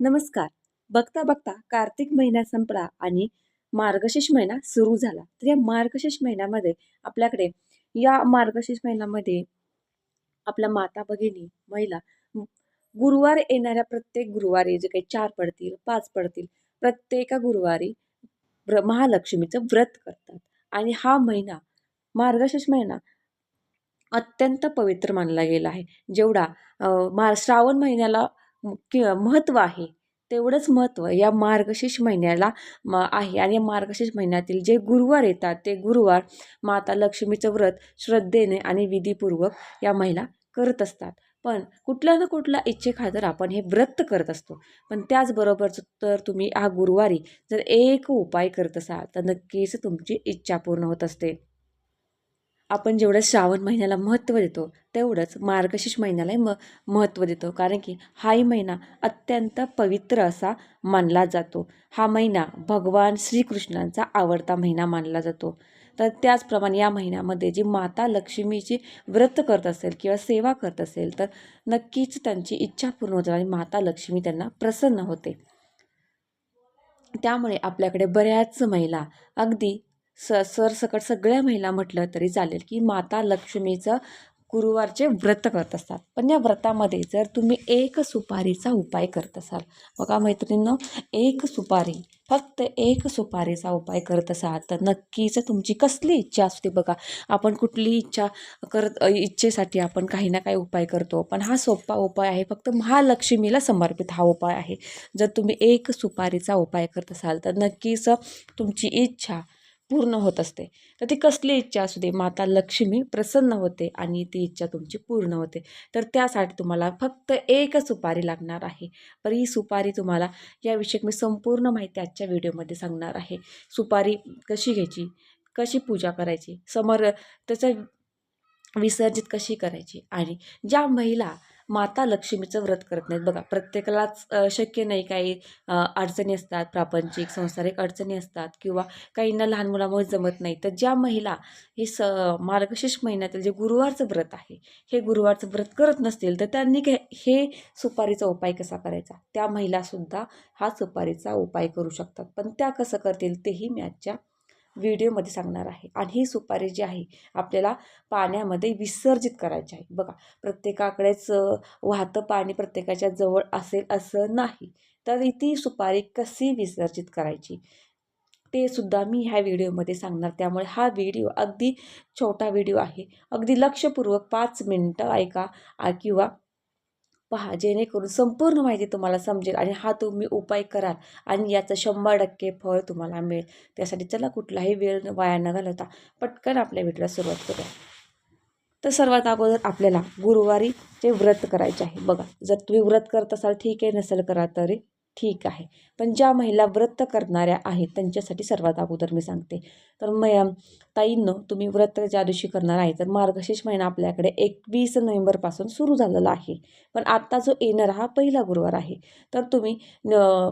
नमस्कार. बघता बघता कार्तिक महिना संपला आणि मार्गशीर्ष महिना सुरू झाला. तर या मार्गशीर्ष महिन्यामध्ये आपल्याकडे या मार्गशीर्ष महिन्यामध्ये आपल्या माता भगिनी महिला गुरुवार येणाऱ्या प्रत्येक गुरुवारी जे काही चार पडतील पाच पडतील प्रत्येका गुरुवारी व्र महालक्ष्मीचं व्रत करतात. आणि हा महिना मार्गशीर्ष महिना अत्यंत पवित्र मानला गेला आहे. जेवढा मा श्रावण महिन्याला कि महत्त्व आहे. तेवढंच महत्त्व या मार्गशीर्ष महिन्याला म आहे. आणि या मार्गशीर्ष महिन्यातील जे गुरुवार येतात ते गुरुवार माता लक्ष्मीचं व्रत श्रद्धेने आणि विधीपूर्वक या महिला करत असतात. पण कुठल्या ना कुठल्या इच्छेखातर आपण हे व्रत करत असतो पण त्याचबरोबरच तर तुम्ही हा गुरुवारी जर एक उपाय करत असाल तर नक्कीच तुमची इच्छा पूर्ण होत असते. आपण जेवढं श्रावण महिन्याला महत्त्व देतो तेवढंच मार्गशीर्ष महिन्यालाही म महत्त्व देतो. कारण की हाही महिना अत्यंत पवित्र असा मानला जातो. हा महिना भगवान श्रीकृष्णांचा आवडता महिना मानला जातो. तर त्याचप्रमाणे या महिन्यामध्ये जी माता लक्ष्मीची व्रत करत असेल किंवा सेवा करत असेल तर नक्कीच त्यांची इच्छा पूर्ण होते आणि माता लक्ष्मी त्यांना प्रसन्न होते. त्यामुळे आपल्याकडे बऱ्याच महिला अगदी स सरसकट सगळ्या महिला म्हटलं तरी चालेल की माता लक्ष्मीचं गुरुवारचे व्रत करत असतात. पण या व्रतामध्ये जर तुम्ही एक सुपारीचा उपाय करत असाल बघा मैत्रिणींनो एक सुपारी फक्त एक सुपारीचा उपाय करत असाल तर नक्कीच तुमची कसली इच्छा असते बघा. आपण कुठली इच्छा करत इच्छेसाठी आपण काही ना काही उपाय करतो पण हा सोपा उपाय आहे. फक्त महालक्ष्मीला समर्पित हा उपाय आहे. जर तुम्ही एक सुपारीचा उपाय करत असाल तर नक्कीच तुमची इच्छा पूर्ण होत असते. तर ती कसली इच्छा असू दे माता लक्ष्मी प्रसन्न होते आणि ती इच्छा तुमची पूर्ण होते. तर त्यासाठी तुम्हाला फक्त एक सुपारी लागणार आहे. पण ही सुपारी तुम्हाला याविषयी मी संपूर्ण माहिती आजच्या व्हिडिओमध्ये सांगणार आहे. सुपारी कशी घ्यायची? कशी पूजा करायची? समर त्याचं विसर्जित कशी करायची? आणि ज्या महिला माता लक्ष्मीचं व्रत करत नाहीत. बघा प्रत्येकालाच शक्य नाही काही अडचणी असतात प्रापंचिक संसारिक अडचणी असतात किंवा काहींना लहान मुलामुळे जमत नाही. तर ज्या महिला हे स मार्गशीर्ष महिन्यातील जे गुरुवारचं व्रत आहे हे गुरुवारचं व्रत करत नसतील तर त्यांनी हे सुपारीचा उपाय कसा करायचा? त्या महिलासुद्धा हा सुपारीचा उपाय करू शकतात. पण त्या कसं करतील तेही मी आजच्या व्हिडिओमध्ये सांगणार आहे. आणि ही सुपारी जी आहे आपल्याला पाण्यामध्ये विसर्जित करायची आहे. बघा प्रत्येकाकडेच वाहतं पाणी प्रत्येकाच्या जवळ असेल असं नाही. तर ती सुपारी कशी विसर्जित करायची? ते सुद्धा मी ह्या व्हिडिओमध्ये सांगणार. त्यामुळे हा व्हिडिओ अगदी छोटा व्हिडिओ आहे. अगदी लक्षपूर्वक पाच मिनटं ऐका किंवा पहा जेणेकरून संपूर्ण माहिती तुम्हाला समजेल आणि हा तुम्ही उपाय कराल आणि याचं शंभर टक्के फळ तुम्हाला मिळेल. त्यासाठी चला कुठलाही वेळ वाया न घालवता पटकन आपल्या व्हिडिओला सुरुवात करूया. तर सर्वात अगोदर आपल्याला गुरुवारी ते व्रत करायचे आहे. बघा जर तुम्ही व्रत करत असाल ठीक आहे नसेल करा तरी. ठीक आहे. पण ज्या महिला व्रत करणाऱ्या आहेत त्यांच्यासाठी सर्वात अगोदर मी सांगते. तर म ताईंनो तुम्ही व्रत ज्या दिवशी करणार आहे तर मार्गशीर्ष महिना आपल्याकडे एकवीस नोव्हेंबरपासून सुरू झालेला आहे. पण आत्ता जो येणारा हा पहिला गुरुवार आहे. तर तुम्ही न-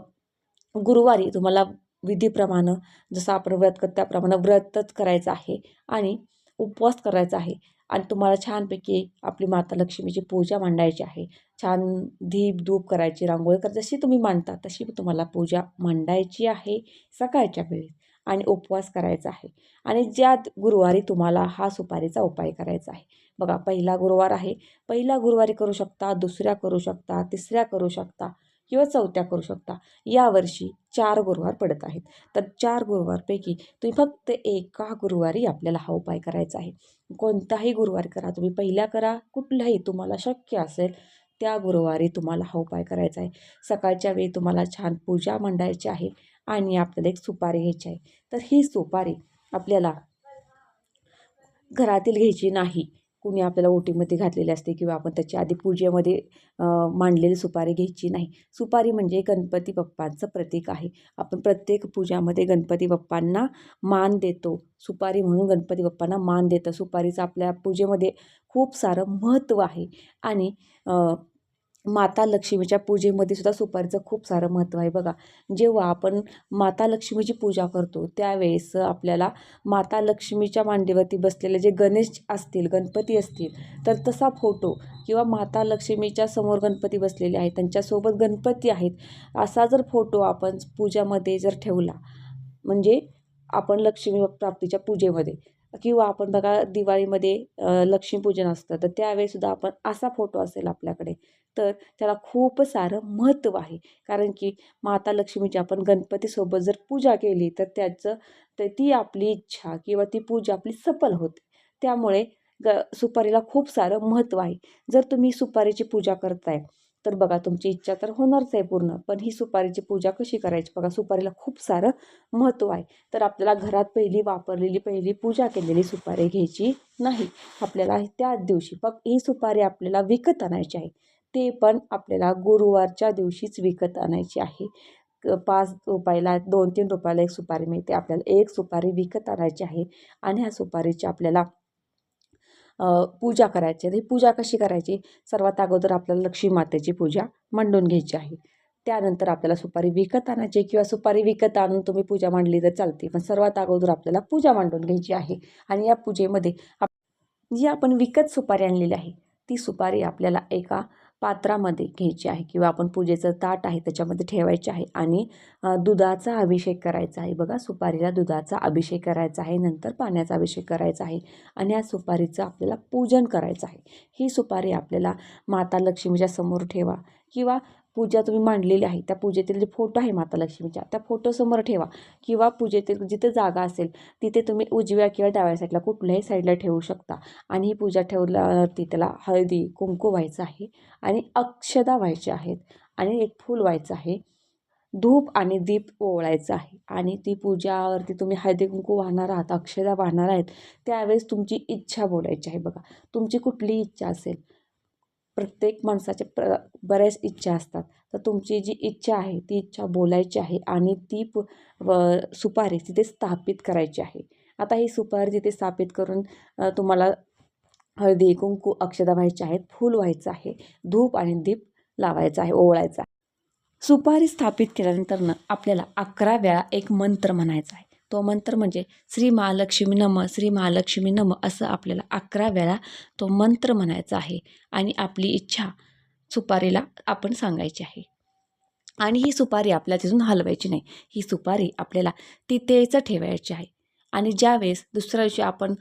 गुरुवारी तुम्हाला विधीप्रमाणे जसं आपण व्रत करतो त्याप्रमाणे व्रतच करायचं आहे आणि उपवास करायचा आहे. आणि तुम्हाला छानपैकी आपली माता लक्ष्मीची पूजा मांडायची आहे. छान धीप धूप करायची रांगोळी कर जशी तुम्ही मांडता तशी तुम्हाला पूजा मांडायची आहे सकाळच्या वेळी आणि उपवास करायचा आहे. आणि ज्या गुरुवारी तुम्हाला हा सुपारीचा उपाय करायचा आहे. बघा पहिला गुरुवार आहे. पहिला गुरुवारी करू शकता दुसऱ्या करू शकता तिसऱ्या करू शकता. किंवा चौथ्या करू शकता. यावर्षी चार गुरुवार पडत आहेत. तर चार गुरुवारपैकी तुम्ही फक्त एका गुरुवारी आपल्याला हा उपाय करायचा आहे. कोणताही गुरुवार करा तुम्ही पहिल्या करा कुठलाही तुम्हाला शक्य असेल त्या गुरुवारी तुम्हाला हा उपाय करायचा आहे. सकाळच्या वेळी तुम्हाला छान पूजा मांडायची आहे आणि आपल्याला एक सुपारी घ्यायची आहे. तर ही सुपारी आपल्याला घरातील घ्यायची नाही. कुणी आपल्याला ओटीमध्ये घातलेली असते किंवा आपण त्याच्या आधी पूजेमध्ये मांडलेली सुपारी घ्यायची नाही. सुपारी म्हणजे गणपती बाप्पांचं प्रतीक आहे. आपण प्रत्येक पूजामध्ये गणपती बाप्पांना मान देतो. सुपारी म्हणून गणपती बाप्पांना मान देतं सुपारीचं आपल्या पूजेमध्ये खूप सारं महत्त्व आहे. आणि माता लक्ष्मीच्या पूजेमध्ये सुद्धा सुपारीचं खूप सारं महत्त्व आहे बघा. जेव्हा आपण माता लक्ष्मीची पूजा करतो त्यावेळेस आपल्याला माता लक्ष्मीच्या मांडीवरती बसलेले जे गणेश असतील गणपती असतील तर तसा फोटो किंवा माता लक्ष्मीच्या समोर गणपती बसलेले आहेत त्यांच्यासोबत गणपती आहेत असा जर फोटो आपण पूजामध्ये जर ठेवला म्हणजे आपण लक्ष्मी प्राप्तीच्या पूजेमध्ये किंवा आपण बघा दिवाळीमध्ये लक्ष्मीपूजन असतं तर त्यावेळेसुद्धा आपण असा फोटो असेल आपल्याकडे. तर त्याला खूप सारं महत्त्व आहे. कारण की माता लक्ष्मीची आपण गणपतीसोबत जर पूजा केली तर त्याचं तर ती आपली इच्छा किंवा ती पूजा आपली सफल होते. त्यामुळे ग सुपारीला खूप सारं महत्त्व आहे. जर तुम्ही सुपारीची पूजा करताय तर बघा तुमची इच्छा तर होणारच आहे पूर्ण. पण ही सुपारीची पूजा कशी करायची? बघा सुपारीला खूप सारं महत्त्व आहे. तर आपल्याला घरात पहिली वापरलेली पहिली पूजा केलेली सुपारी घ्यायची नाही. आपल्याला त्याच दिवशी बघ ही सुपारी आपल्याला विकत आणायची आहे. ते पण आपल्याला गुरुवारच्या दिवशीच विकत आणायची आहे. पाच रुपयाला दोन तीन रुपयाला एक सुपारी मिळते. आपल्याला एक सुपारी विकत आणायची आहे आणि ह्या सुपारीची आपल्याला पूजा करायची आहे. पूजा कशी करायची? सर्वात अगोदर आपल्याला लक्ष्मी मातेची पूजा मांडून घ्यायची आहे. त्यानंतर आपल्याला सुपारी विकत आणायची किंवा सुपारी विकत आणून तुम्ही पूजा मांडली तर चालते. पण सर्वात अगोदर आपल्याला पूजा मांडून घ्यायची आहे आणि या पूजेमध्ये आप जी आपण विकत सुपारी आणलेली आहे ती सुपारी आपल्याला एका पात्रामध्ये घ्यायची आहे किंवा आपण पूजेचं ताट आहे त्याच्यामध्ये ठेवायचे आहे आणि दुधाचा अभिषेक करायचा आहे. बघा सुपारीला दुधाचा अभिषेक करायचा आहे नंतर पाण्याचा अभिषेक करायचा आहे आणि या सुपारीचं आपल्याला पूजन करायचं आहे. ही सुपारी आपल्याला माता लक्ष्मीच्या समोर ठेवा किंवा पूजा तुम्ही मांडलेली आहे. त्या पूजेतील जे फोटो आहे माता लक्ष्मीच्या त्या फोटोसमोर ठेवा. किंवा पूजेतील जिथे जागा असेल तिथे तुम्ही उजव्या किंवा डाव्या साईडला कुठल्याही साईडला ठेवू शकता. आणि ही पूजा ठेवल्यावरती त्याला हळदी कुंकू व्हायचं आहे आणि अक्षदा व्हायच्या आहेत आणि एक फूल व्हायचं आहे. धूप आणि दीप ओवळायचं आहे आणि ती पूजावरती तुम्ही हळदी कुंकू वाहणार आहात अक्षदा वाहणार आहेत त्यावेळेस तुमची इच्छा बोलायची आहे बघा. तुमची कुठली इच्छा असेल प्रत्येक माणसाचे प्र बऱ्याच इच्छा असतात. तर तुमची जी इच्छा आहे ती इच्छा बोलायची आहे आणि ती प व सुपारी तिथे स्थापित करायची आहे. आता ही सुपारी तिथे स्थापित करून तुम्हाला हळदी कुंकू अक्षदा व्हायचे आहेत फूल व्हायचं आहे धूप आणि दीप लावायचा आहे ओवळायचा सुपारी स्थापित केल्यानंतर आपल्याला अकरा वेळा एक मंत्र म्हणायचा आहे. तो मंत्र म्हणजे श्री महालक्ष्मी नम श्री महालक्ष्मी नम असं आपल्याला अकरा वेळा तो मंत्र म्हणायचा आहे आणि आपली इच्छा सुपारीला आपण सांगायची आहे. आणि ही सुपारी आपल्या तिथून हलवायची नाही. ही सुपारी आपल्याला तिथेच ठेवायची आहे. आणि ज्यावेळेस दुसऱ्या दिवशी आपण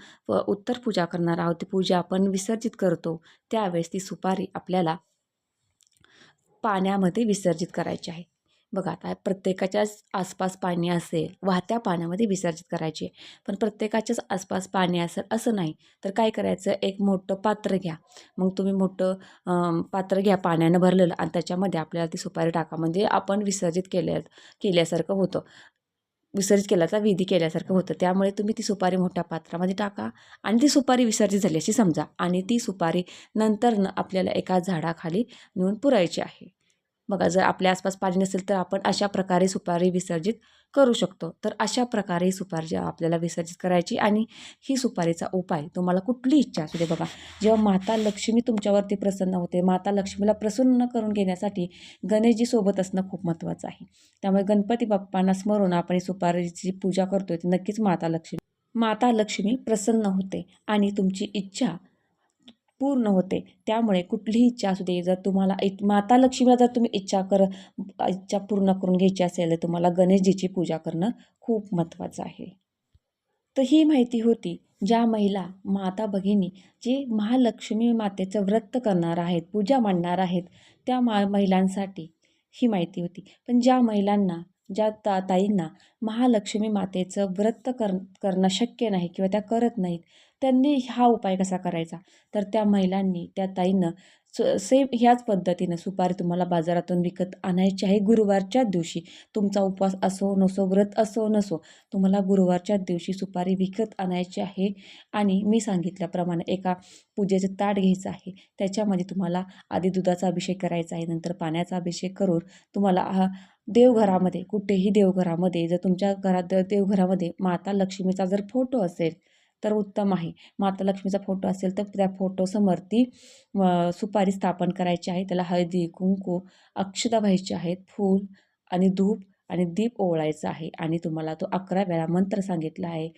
उत्तर पूजा करणार आहोत ती पूजा आपण विसर्जित करतो त्यावेळेस ती सुपारी आपल्याला पाण्यामध्ये विसर्जित करायची आहे. बघा आता प्रत्येकाच्याच आसपास पाणी असेल वाहत्या पाण्यामध्ये विसर्जित करायचे पण प्रत्येकाच्याच आसपास पाणी असेल असं नाही तर काय करायचं? एक मोठं पात्र घ्या. मग तुम्ही मोठं पात्र घ्या पाण्यानं भरलेलं आणि त्याच्यामध्ये आपल्याला ती सुपारी टाका. म्हणजे आपण विसर्जित केल्या केल्यासारखं होतं. विसर्जित केल्याचा विधी केल्यासारखं होतं. त्यामुळे तुम्ही ती सुपारी मोठ्या पात्रामध्ये टाका आणि ती सुपारी विसर्जित झाली अशी समजा आणि ती सुपारी नंतर आपल्याला एका झाडाखाली नेऊन पुरायची आहे. बघा जर आपल्या आसपास पाणी नसेल तर आपण अशा प्रकारे सुपारी विसर्जित करू शकतो. तर अशा प्रकारे सुपारी आपल्याला विसर्जित करायची आणि ही सुपारीचा उपाय तुम्हाला कुठली इच्छा असू दे बघा. जेव्हा माता लक्ष्मी तुमच्यावरती प्रसन्न होते माता लक्ष्मीला प्रसन्न करून घेण्यासाठी गणेशजी सोबत असणं खूप महत्त्वाचं आहे. त्यामुळे गणपती बाप्पांना स्मरून आपण ही सुपारीची पूजा करतोय ती नक्कीच माता लक्ष्मी माता लक्ष्मी प्रसन्न होते आणि तुमची इच्छा पूर्ण होते. त्यामुळे कुठलीही इच्छा असू दे जर तुम्हाला माता लक्ष्मीला जर तुम्ही इच्छा कर इच्छा पूर्ण करून घ्यायची असेल तर तुम्हाला गणेशजीची पूजा करणं खूप महत्त्वाचं आहे. तर ही माहिती होती ज्या महिला माता भगिनी जे महालक्ष्मी मातेचं व्रत करणार आहेत पूजा मांडणार आहेत त्या मा महिलांसाठी ही माहिती होती. पण ज्या महिलांना ज्या ता ताईंना महालक्ष्मी मातेचं व्रत कर करणं शक्य नाही किंवा त्या करत नाहीत त्यांनी हा उपाय कसा करायचा? तर त्या महिलांनी त्या ताईनं स सेम ह्याच पद्धतीनं सुपारी तुम्हाला बाजारातून विकत आणायची आहे गुरुवारच्याच दिवशी. तुमचा उपवास असो नसो व्रत असो नसो तुम्हाला गुरुवारच्याच दिवशी सुपारी विकत आणायची आहे. आणि मी सांगितल्याप्रमाणे एका पूजेचं ताट घ्यायचं आहे. त्याच्यामध्ये तुम्हाला आधी दुधाचा अभिषेक करायचा आहे नंतर पाण्याचा अभिषेक करून तुम्हाला हा देवघरामध्ये कुठेही देवघरामध्ये जर तुमच्या घरात देवघरामध्ये माता लक्ष्मीचा जर फोटो असेल तर उत्तम आहे. माता लक्ष्मीचा फोटो असेल तर त्या फोटोसमोर ती सुपारी स्थापन करायची आहे. त्याला हळदी कुंकू अक्षता व्हायची आहेत. फूल आणि धूप आणि दीप ओवाळायचा आहे. आणि तुम्हाला तो अकरा वेळा मंत्र सांगितला आहे.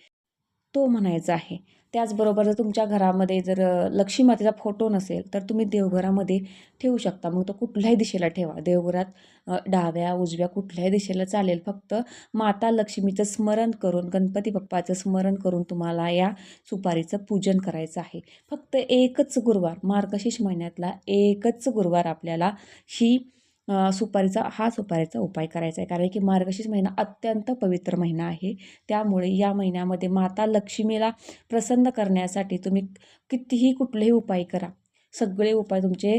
तो म्हणायचा आहे. त्याचबरोबर जर तुमच्या घरामध्ये जर लक्ष्मीमातेचा लक्ष्मी मातेचा फोटो नसेल तर तुम्ही देवघरामध्ये ठेवू शकता. मग तो कुठल्याही दिशेला ठेवा. देवघरात डाव्या उजव्या कुठल्याही दिशेला चालेल. फक्त माता लक्ष्मीचं स्मरण करून गणपती बाप्पाचं स्मरण करून तुम्हाला या सुपारीचं पूजन करायचं आहे. फक्त एकच गुरुवार मार्गशीर्ष महिन्यातला एकच गुरुवार आपल्याला ही सुपारीचा हा सुपारीचा उपाय करायचा आहे. कारण की मार्गशीर्ष महिना अत्यंत पवित्र महिना आहे. त्यामुळे या महिन्यामध्ये माता लक्ष्मीला प्रसन्न करण्यासाठी तुम्ही कितीही कुठलेही उपाय करा. सगळे उपाय तुमचे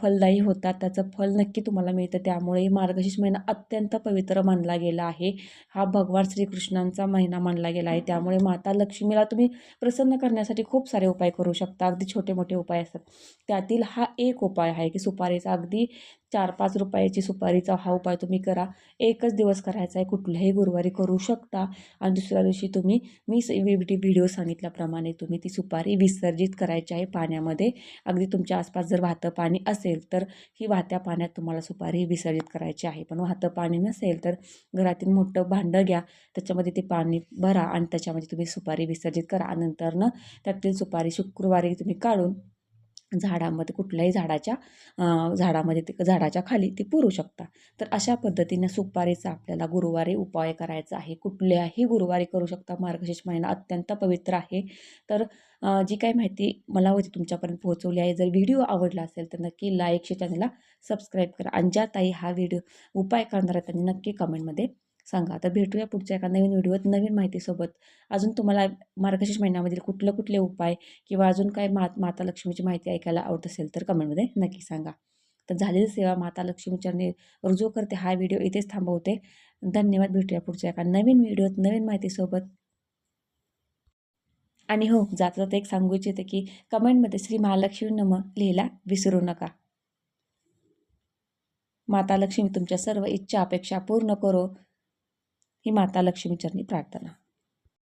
फलदायी होतात. त्याचं फल नक्की तुम्हाला मिळतं. त्यामुळे मार्गशीर्ष महिना अत्यंत पवित्र मानला गेला आहे. हा भगवान श्रीकृष्णांचा महिना मानला गेला आहे. त्यामुळे माता लक्ष्मीला तुम्ही प्रसन्न करण्यासाठी खूप सारे उपाय करू शकता. अगदी छोटे मोठे उपाय असतात. त्यातील हा एक उपाय आहे की सुपारीचा अगदी चार पाच रुपयाची सुपारीचा हा उपाय तुम्ही करा. एकच दिवस करायचा आहे. कुठल्याही गुरुवारी करू शकता. आणि दुसऱ्या दिवशी तुम्ही मी व्हिडिओ सांगितल्याप्रमाणे तुम्ही ती सुपारी विसर्जित करायची आहे पाण्यामध्ये. अगदी तुमच्या आसपास जर वाहतं पाणी असेल तर ही वाहत्या पाण्यात तुम्हाला सुपारी विसर्जित करायची आहे. पण वाहतं पाणी नसेल तर घरातील मोठं भांडं घ्या. त्याच्यामध्ये ते पाणी भरा आणि त्याच्यामध्ये तुम्ही सुपारी विसर्जित करा. नंतरनं त्यातील सुपारी शुक्रवारी तुम्ही काढून झाडामध्ये कुठल्याही झाडाच्या झाडामध्ये ते झाडाच्या खाली ते पुरू शकता. तर अशा पद्धतीने सुपारीचा आपल्याला गुरुवारी उपाय करायचा आहे. कुठल्याही गुरुवारी करू शकता. मार्गशीर्ष महिना अत्यंत पवित्र आहे. तर जी काही माहिती मला होती तुमच्यापर्यंत पोहोचवली आहे. जर व्हिडिओ आवडला असेल तर नक्की लाईक शेअर चॅनलला सबस्क्राईब करा. आणि ज्या ताई हा व्हिडिओ उपाय करणार आहे त्यांनी नक्की कमेंटमध्ये सांगा. तर भेटूया पुढच्या एका नवीन व्हिडिओत नवीन माहितीसोबत. अजून तुम्हाला मार्गशीर्ष महिन्यामधील कुठले कुठले उपाय किंवा अजून काय मा माता लक्ष्मीची माहिती ऐकायला आवडत असेल तर कमेंटमध्ये नक्की सांगा. तर झालेली सेवा माता लक्ष्मीचरणी रुजू करते हा व्हिडिओ इथेच थांबवते. धन्यवाद. भेटूया पुढच्या एका नवीन व्हिडिओत नवीन माहितीसोबत. आणि हो जाता जाता एक सांगू इच्छिते की कमेंटमध्ये श्री महालक्ष्मी नम लिहायला विसरू नका. माता लक्ष्मी तुमच्या सर्व इच्छा अपेक्षा पूर्ण करो. ही माता लक्ष्मीचरणी प्रार्थना.